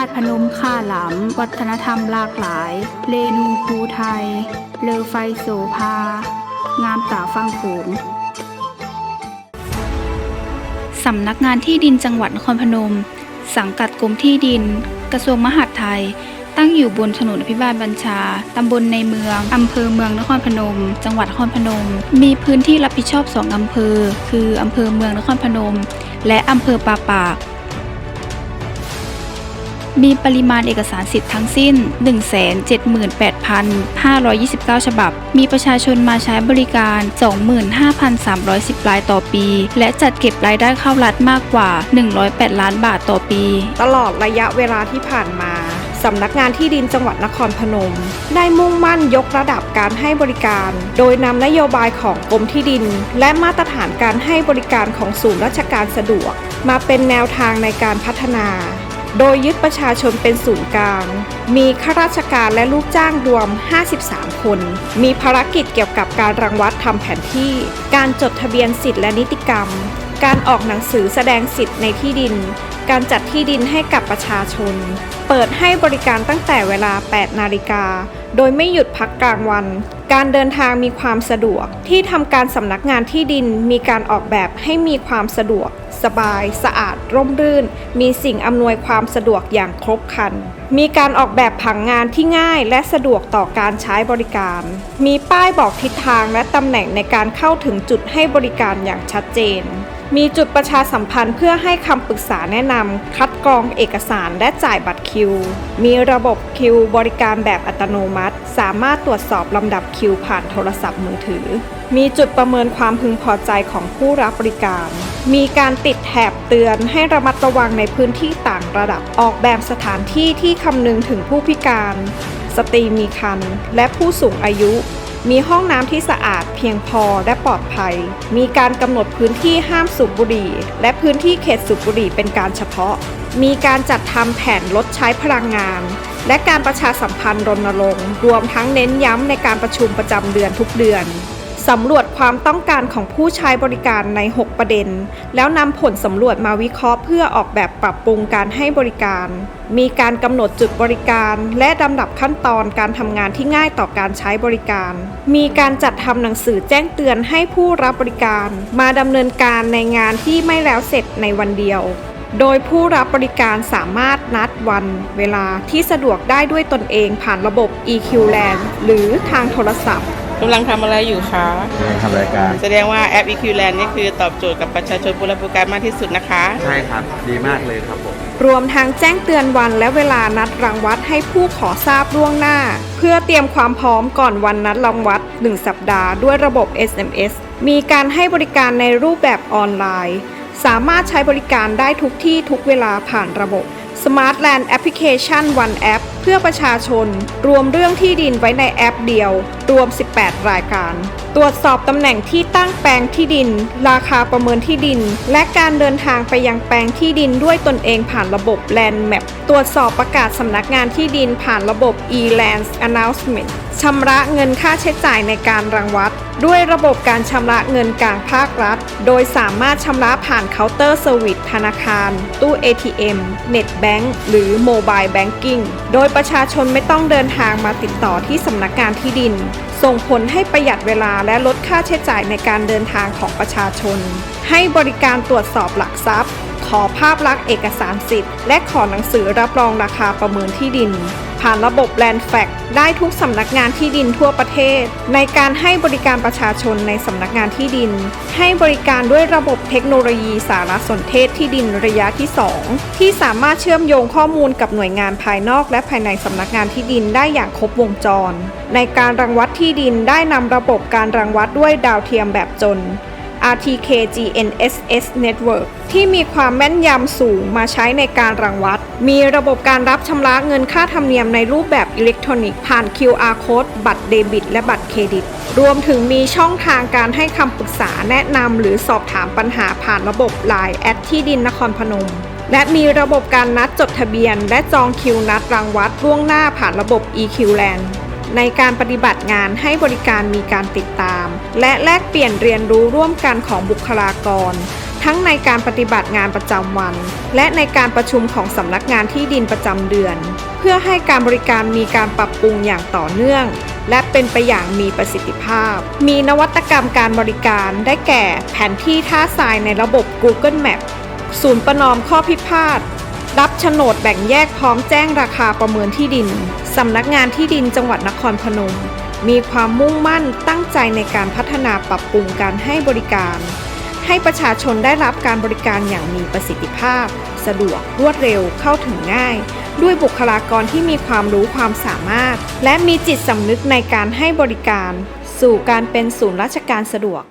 าตุพนมค่าหลำวัฒนธรรมหลากหลายเรนูภูไทย เลอไฟโสภา งามตาฟังโขงสำนักงานที่ดินจังหวัดนครพนม สังกัดกรมที่ดิน กระทรวงมหาดไทย ตั้งอยู่บนถนนอภิบาลบัญชา ตำบลในเมือง อำเภอเมืองนครพนม จังหวัดนครพนม มีพื้นที่รับผิดชอบ2อำเภอ คืออำเภอเมืองนครพนม และอำเภอปาปาก มีปริมาณเอกสารสิทธิ์ทั้งสิ้น 178,529 ฉบับ มีประชาชนมาใช้บริการ 25,310รายต่อปี และจัดเก็บรายได้เข้ารัฐมากกว่า 108 ล้านบาทต่อปี ตลอดระยะเวลาที่ผ่านมาสำนักงานที่ดินจังหวัดนครพนม ได้มุ่งมั่นยกระดับการให้บริการ โดยนำนโยบายของกรมที่ดิน และมาตรฐานการให้บริการของศูนย์ราชการสะดวก มาเป็นแนวทางในการพัฒนา โดยยึดประชาชนเป็นศูนย์กลาง มีข้าราชการและลูกจ้างรวม 53 คน มีภารกิจเกี่ยวกับการรังวัดทำแผนที่ การจดทะเบียนสิทธิและนิติกรรม การออกหนังสือแสดงสิทธิ์ในที่ดิน การจัดที่ดินให้กับประชาชน เปิดให้บริการตั้งแต่เวลา 8 นาฬิกา โดยไม่หยุดพักกลางวัน การเดินทางมีความสะดวก ที่ทำการสำนักงานที่ดินมีการออกแบบให้มีความสะดวก สบาย สะอาด ร่มรื่น มีสิ่งอำนวยความสะดวกอย่างครบครัน มีการออกแบบผังงานที่ง่ายและสะดวกต่อการใช้บริการ มีป้ายบอกทิศทางและตำแหน่งในการเข้าถึงจุดให้บริการอย่างชัดเจน มีจุดประชาสัมพันธ์เพื่อให้คำปรึกษาแนะนำ คัดกรองเอกสารและจ่ายบัตรคิว มีระบบคิวบริการแบบอัตโนมัติ สามารถตรวจสอบลำดับคิวผ่านโทรศัพท์มือถือ มีจุดประเมินความพึงพอใจของผู้รับบริการ มีการติดแถบเตือนให้ระมัดระวังในพื้นที่ต่างระดับ ออกแบบสถานที่ที่คำนึงถึงผู้พิการ สตรีมีครรภ์และผู้สูงอายุ มีห้องน้ำที่สะอาดเพียงพอและปลอดภัย มีการกำหนดพื้นที่ห้ามสูบบุหรี่ และพื้นที่เขตสูบบุหรี่เป็นการเฉพาะ มีการจัดทำแผนลดใช้พลังงาน และการประชาสัมพันธ์รณรงค์ รวมทั้งเน้นย้ำในการประชุมประจำเดือนทุกเดือน สำรวจความต้องการของผู้ใช้บริการใน 6 ประเด็น แล้วนำผลสำรวจมาวิเคราะห์เพื่อออกแบบปรับปรุงการให้บริการ มีการกำหนดจุดบริการ และลำดับขั้นตอนการทำงานที่ง่ายต่อการใช้บริการ มีการจัดทำหนังสือแจ้งเตือนให้ผู้รับบริการ มาดำเนินการในงานที่ไม่แล้วเสร็จในวันเดียวโดยผู้รับบริการสามารถนัดวันเวลาที่สะดวกได้ด้วยตนเองผ่านระบบ EQ Land หรือทางโทรศัพท์ กำลังทำอะไรอยู่คะทำรายการ แสดงว่าแอป EQ Land นี่คือตอบโจทย์กับประชาชนผู้รับบริการมากที่สุดนะคะ ใช่ครับ ดีมากเลยครับผม รวมทั้งแจ้งเตือนวันและเวลานัดรังวัดให้ผู้ขอทราบล่วงหน้า เพื่อเตรียมความพร้อมก่อนวันนัดรังวัด1สัปดาห์ด้วยระบบ SMS มีการให้บริการในรูปแบบออนไลน์ สามารถใช้บริการได้ทุกที่ทุกเวลาผ่านระบบ Smart Land Application One App เพื่อประชาชน รวมเรื่องที่ดินไว้ในแอปเดียว รวม 18 รายการ ตรวจสอบตำแหน่งที่ตั้งแปลงที่ดิน ราคาประเมินที่ดิน และการเดินทางไปยังแปลงที่ดินด้วยตนเองผ่านระบบ Land Map ตรวจสอบประกาศสำนักงานที่ดินผ่านระบบ e-lands announcement ชำระเงินค่าใช้จ่ายในการรังวัด ด้วยระบบการชำระเงินกลางภาครัฐ โดยสามารถชำระผ่านเคาน์เตอร์เซอร์วิสธนาคาร ตู้ ATM เน็ตแบงก์หรือโมบายแบงกิ้งโดยประชาชนไม่ต้องเดินทางมาติดต่อที่สำนักงานที่ดิน ส่งผลให้ประหยัดเวลาและลดค่าใช้จ่ายในการเดินทางของประชาชน ให้บริการตรวจสอบหลักทรัพย์ ขอภาพลักษณ์เอกสารสิทธิ์ และขอหนังสือรับรองราคาประเมินที่ดิน ผ่านระบบ Land Fact ได้ทุกสำนักงานที่ดินทั่วประเทศ ในการให้บริการประชาชนในสำนักงานที่ดิน ให้บริการด้วยระบบเทคโนโลยีสารสนเทศที่ดินระยะที่ 2 ที่สามารถเชื่อมโยงข้อมูลกับหน่วยงานภายนอกและภายในสำนักงานที่ดินได้อย่างครบวงจร ในการรังวัดที่ดินได้นำระบบการรังวัดด้วยดาวเทียมแบบจน RTK GNSS Network ที่มีความแม่นยำสูงมาใช้ในการรังวัด มีระบบการรับชำระเงินค่าธรรมเนียมในรูปแบบอิเล็กทรอนิกส์ผ่าน QR Code บัตรเดบิต และบัตรเครดิต รวมถึงมีช่องทางการให้คำปรึกษาแนะนำหรือสอบถามปัญหาผ่านระบบ Line แอดที่ดินนครพนม และมีระบบการนัดจดทะเบียน และจองคิวนัดรังวัดล่วงหน้าผ่านระบบ EQ Land ในการปฏิบัติงานให้บริการมีการติดตาม และแลกเปลี่ยนเรียนรู้ร่วมกันของบุคลากร ทั้งในการปฏิบัติงานประจำวัน และในการประชุมของสำนักงานที่ดินประจำเดือน เพื่อให้การบริการมีการปรับปรุงอย่างต่อเนื่อง และเป็นไปอย่างมีประสิทธิภาพ มีนวัตกรรมการบริการได้แก่แผนที่ท่าทรายในระบบ Google Map ศูนย์ประนอมข้อพิพาทรับโฉนดแบ่งแยกพร้อมแจ้งราคาประเมินที่ดิน สำนักงานที่ดินจังหวัดนครพนม มีความมุ่งมั่นตั้งใจในการพัฒนาปรับปรุงการให้บริการ ให้ประชาชนได้รับการบริการอย่างมีประสิทธิภาพ สะดวกรวดเร็วเข้าถึงง่าย ด้วยบุคลากรที่มีความรู้ความสามารถ และมีจิตสำนึกในการให้บริการ สู่การเป็นศูนย์ราชการสะดวก